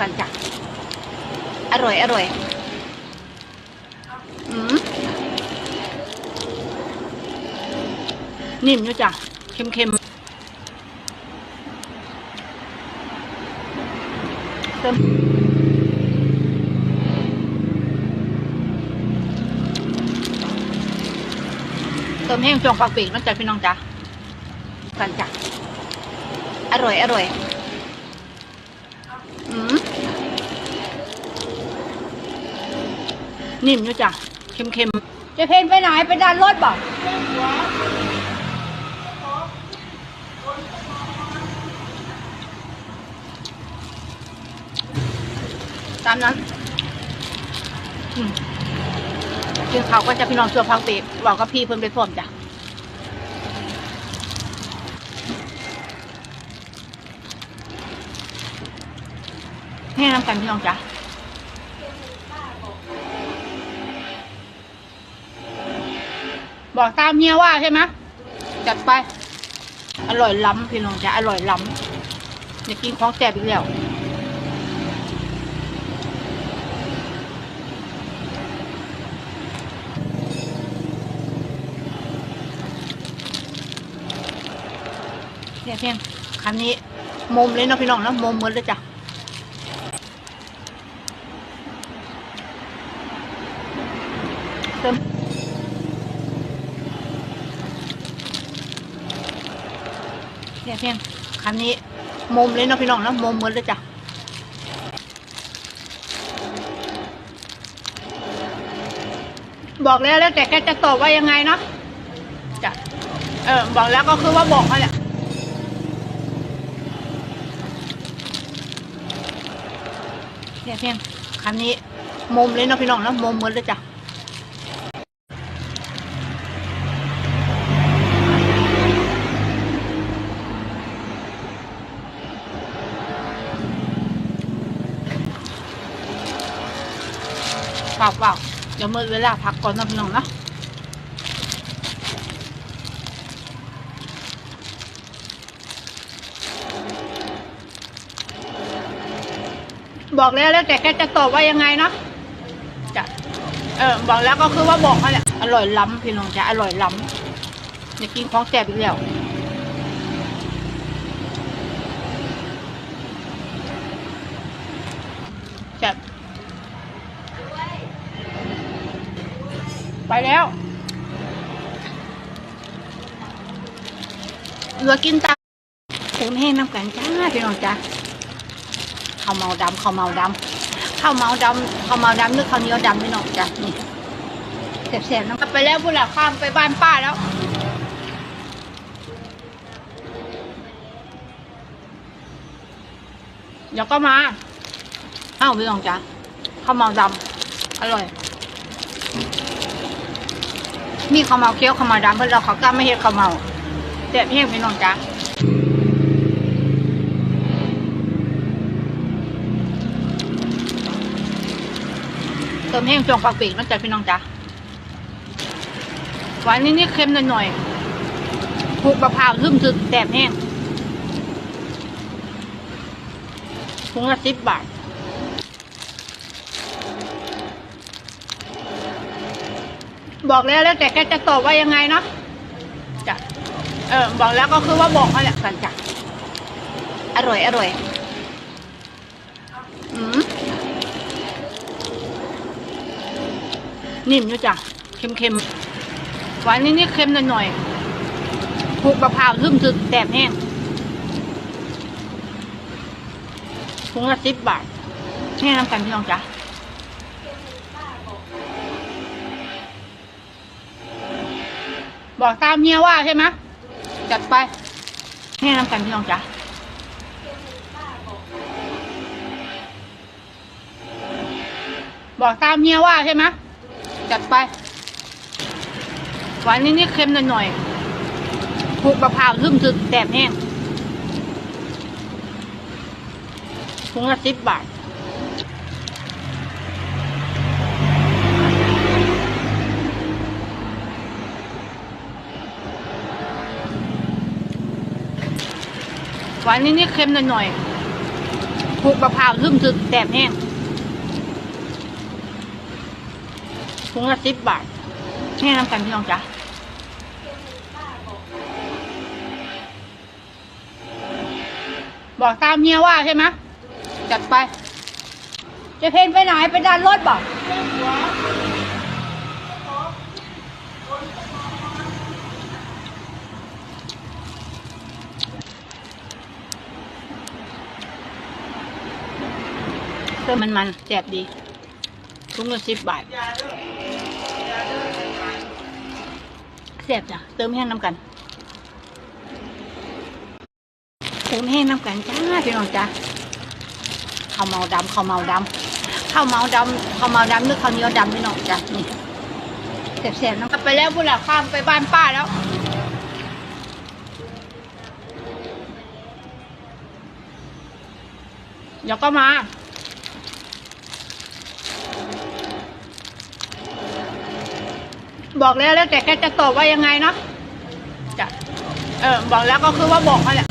กันจ้ะ อร่อย อร่อย อืมนิ่มอยู่จ้ะ เค็มเค็มเติมเติมแห้งจงปากปีกน้ำใจพี่น้องจ้ะกันจ้ะ อร่อย อร่อย อืม นิ่มอยู่จ้ะเค็มเค็มๆจะเพนไปไหนไปดันรถบอกตามนั้นอืมกินเขาวก็จะพี่น้องชวนพักเบรกบอกกับพี่เพิ่นไปพร้อมจ้ะให้น้ำกันพี่น้องจ้ะ บอกตามเฮียว่าใช่ไหมจัดไป อร่อยล้ำพี่น้องจ้ะอร่อยล้ำอยากกินของแซ่บอีกแล้วเนี่ยเพียงคันนี้มุมเลยเนาะพี่น้องนะมุมเหมือนเลยจ้ะเติม เนี่ยเพียงคันนี้มุมเลยเนาะพี่น้องเนาะมุมเหมือนเลยจ้ะบอกแล้วแล้วแต่แกจะตอบว่ายังไงเนาะจ้ะเออบอกแล้วก็คือว่าบอกเขาแหละเนี่ยเพียงคันนี้มุมเลยเนาะพี่น้องเนาะมุมเหมือนเลยจ้ะ เปล่าเปล่าเดี๋ยวมือเวลาพักก่อนนะพี่น้องนะบอกแล้วแล้วแต่แกจะตอบว่ายังไงเนาะจะเออบอกแล้วก็คือว่าบอกเขาแหละอร่อยล้ำพี่น้องจะอร่อยล้ำอยากกินของแซ่บอีกแล้วแซ่บ ไป แล้วเหลือกินตาเติมแห้งน้ำกันจ้าพี่น้องจ้าข้าวเมาดำข้าวเมาดำข้าวเมาดำข้าวเมาดำนึกข้าวเหนียวดำพี่น้องจ้านี่แสบๆน้ำไปแล้วพูดละข้ามไปบ้านป้าแล้วเดี๋ยวก็มาอ้าวพี่น้องจ้าข้าวเมาดำอร่อย มีข้าวเมาเคี้ยวข้าวเมาดำเพื่อนเราเขากล้าไม่เห็นข้าวเมาเจ็บเพียงพี่น้องจ้าเติมแห้งจงปากปีกน้ำใจพี่น้องจ้าหวานนิดๆเค็มหน่อยๆผูกมะพร้าวลืมถึกแตบแห้งถุงละสิบบาท บอกแล้วแล้วแต่แกจะตอบว่ายังไงเนาะจ้ะเออบอกแล้วก็คือว่าบอกเขาแหละกันจ้ะอร่อยอร่อยอืมนิ่มอยู่จ้ะเค็มเค็มหวานนิดๆเค็มหน่อยๆผูกมะพร้าวลืมถึกแตบแห้งถุงละสิบบาทให้น้ำกันพี่น้องจ้ะ บอกตามเฮียว่าใช่ไหมจัดไปให้น้ำกันพี่น้องจ้ะบอกตามเฮียว่าใช่ไหมจัดไปหวานนิดๆเค็มหน่อยๆผูกมะพร้าวลืมถึกแตบแห้งถุงละสิบบาท วานนิดๆเค็มหน่อยๆผูลูกมะพร้าวลืมถึกแตบแห้งถุงละสิบบาทแห้น้ำกันพี่น้องจ้ะบอกตามเฮียว่าใช่ไหมจัดไป จะเพนไปไหนไปดันรถบอก เติมมันมันๆแสบดีถุงละสิบบาทแสบจ้ะเติมแห้งน้ำกัน เติมแห้งน้ำกันจ้าพี่น้องจ้าข้าวเมาดำข้าวเมาดำข้าวเมาดำข้าวเมาดำนึกข้าวเหนียวดำพี่น้องจ้านี่แสบๆน้ำไปแล้วพูดละข้ามไปบ้านป้าแล้วเดี๋ยวก็มา บอกแล้วแล้วแต่แกจะตอบว่ายังไงเนาะจะเออ บอกแล้วก็คือว่าบอกเขาแหละ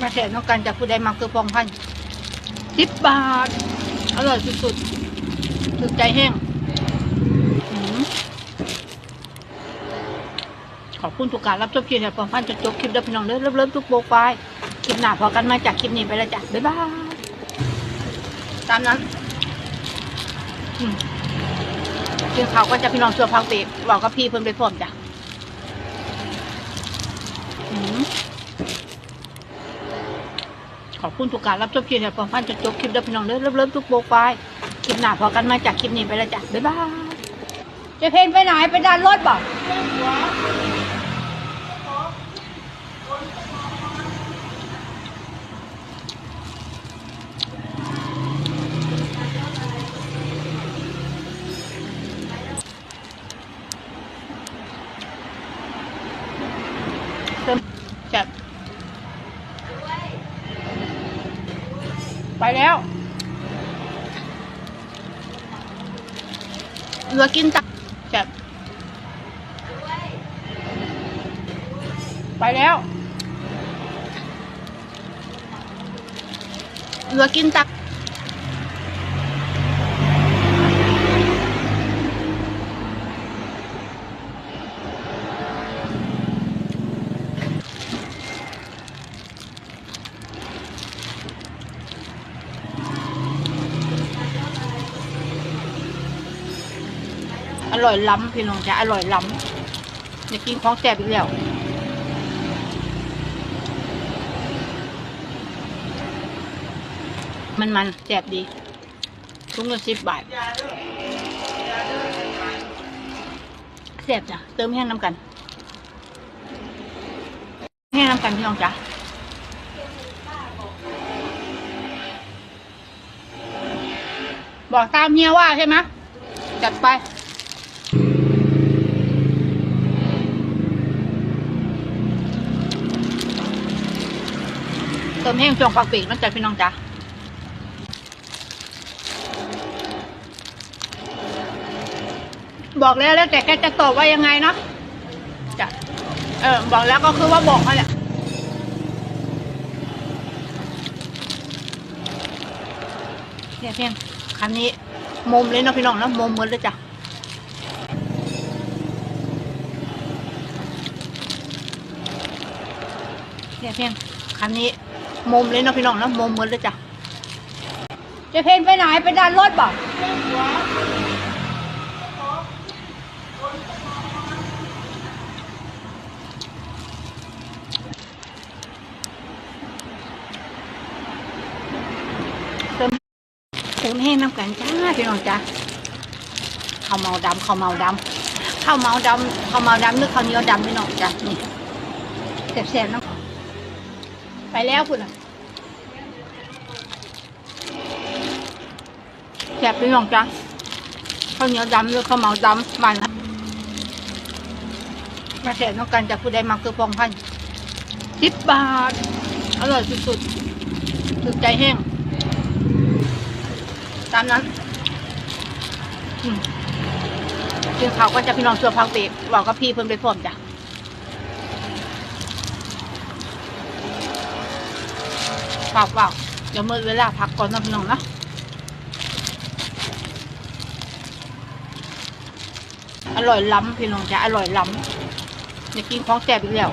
มาแสนองการจากผู้ใดมาคือพองพันสิบบาท อร่อยสุดๆถึกใจแห้งอขอบคุณทุกการรับชมคลิปเนี่ยพองพันจะจบคลิปเด้อพี่น้องเด้อเริ่มๆทุกโปรไฟล์คลิปหน้าพอกันมาจากคลิปนี้ไปแล้วจ้ะบ๊ายบาย ตามนั้นอืม กินข้าวก็จะพี่น้องชัวพักเบรกบอกกับพี่เพิ่นไปพร้อมจ้ะขอบคุณทุกการรับชมคลิปเนี่ยพอพันจะจบคลิปเด้อพี่น้องเด้อเริ่มทุกโปรไฟล์คลิปหน้าพอกันมาจากคลิปนี้ไปแล้วจ้ะบ๊ายบายจะเพนไปไหนไปด้านรถบอก แล้วเหลือกินตักจับไปแล้วเหลือกินตัก อร่อยล้ำพี่น้องจ้ะอร่อยล้ำอยากกินของแซ่บอีกแล้วมันมันๆแซ่บดีถุงละสิบบาทแซ่บจ้ะเติมแห้งน้ำกัน แห้งน้ำกันพี่น้องจ้ะบอกตามเฮียว่าใช่ไหมจัดไป ติมแห้งจงปากปีกนะจ๊ะพี่น้องจ้ะบอกแล้วแล้วแต่แกจะตอบว่ายังไงเนาะจ้ะเออบอกแล้วก็คือว่าบอกเขาแหละเนี่ยเพียงคันนี้มุมเลยเนาะพี่น้องเนาะมุมเหมือนเลยจ้ะเนี่ยเพียงคันนี้ มุมเลยเนาะพี่น้องเนาะมุมเหมือนเลยจ้ะจะเพนไปไหนไปดันรถบอกเติมเติมแห้งน้ำกันจ้าพี่น้องจ้าข้าวเมาดำข้าวเมาดำข้าวเมาดำข้าวเมาดำนึกข้าวเหนียวดำพี่น้องจ้านี่แซ่บๆน้ำ ไปแล้วคุณอะแซ่บพี่น้องจ้ะข้าวเหนียวดำหรือข้าวเหมาดำบ้านมาแซ่บน้องกันจากผู้ใดมาคือพองพันสิบบาท อร่อยสุดๆถึกใจแห้ง ตามนั้นกินข้าวก็จะพี่น้องชัวพักเบรกบอกกับพี่เพิ่นไปพร้อมจ้ะ ขฝากว่าเดี๋ยวมือเวลาพักก่อนนะพี่น้องนะอร่อยล้ำพี่น้องจ้ะอร่อยล้ำอยากกินของแซ่บอีกแล้ว